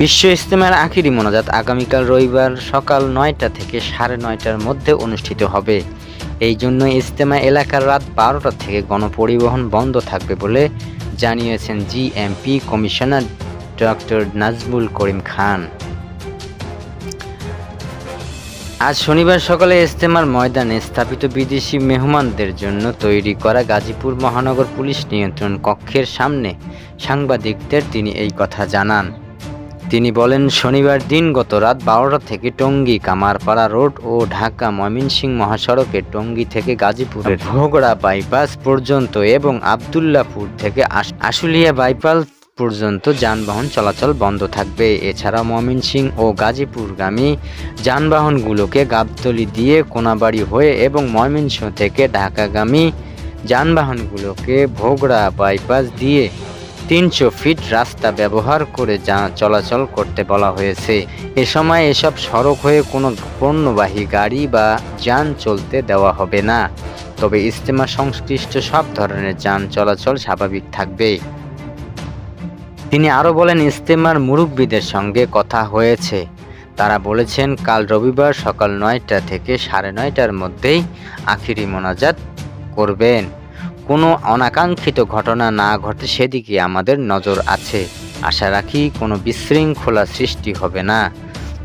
বিশ্ব ইজতেমার আখিরি মোনাজাত আগামীকাল রবিবার সকাল নয়টা থেকে সাড়ে নয়টার মধ্যে অনুষ্ঠিত হবে। এই জন্য ইজতেমা এলাকার রাত বারোটা থেকে গণপরিবহন বন্ধ থাকবে বলে জানিয়েছেন GMP commissioner doctor Nazmul Karim Khan. আজ শনিবার সকালে ইজতেমার ময়দানে স্থাপিত বিদেশি মেহমানদের জন্য তৈরি করা গাজীপুর মহানগর পুলিশ নিয়ন্ত্রণ কক্ষের সামনে সাংবাদিকদের তিনি এই কথা জানান। তিনি বলেন, শনিবার দিন গত রাত বারোটা থেকে টঙ্গী, কামারপাড়া রোড ও ঢাকা ময়মনসিংহ মহাসড়কে টঙ্গী থেকে গাজীপুরের ভোগড়া বাইপাস পর্যন্ত এবং আবদুল্লাপুর থেকে আশ- আশুলিয়া বাইপাস পর্যন্ত যানবাহন চলাচল বন্ধ থাকবে। এছাড়া ময়মনসিংহ ও গাজীপুরগামী যানবাহনগুলোকে গাবতলি দিয়ে কোনাবাড়ি হয়ে এবং ময়মনসিংহ থেকে ঢাকাগামী যানবাহনগুলোকে ভোগড়া বাইপাস দিয়ে তিনশো ফিট রাস্তা ব্যবহার করে যা চলাচল করতে বলা হয়েছে। এ সময় এসব সড়ক হয়ে কোনো পণ্যবাহী গাড়ি বা যান চলতে দেওয়া হবে না। তবে ইজতেমা সংশ্লিষ্ট সব ধরনের যান চলাচল স্বাভাবিক থাকবে। তিনি আরও বলেন, ইজতেমার মুরব্বীদের সঙ্গে কথা হয়েছে। তারা বলেছেন, কাল রবিবার সকাল নয়টা থেকে সাড়ে নয়টার মধ্যেই আখিরি মোনাজাত করবেন। কোনো অনাকাঙ্ক্ষিত ঘটনা না ঘটে সেদিকে আমাদের নজর আছে। আশা রাখি কোনো বিশৃঙ্খলা সৃষ্টি হবে না।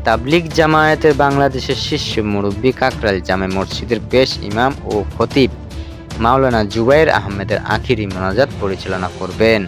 তাবলিক জামায়াতের বাংলাদেশের শীর্ষ মুরব্বী কাকরাল জামে মসজিদের পেশ ইমাম ও খতিব মাওলানা জুবাইর আহমেদের আখিরি মোনাজাত পরিচালনা করবেন।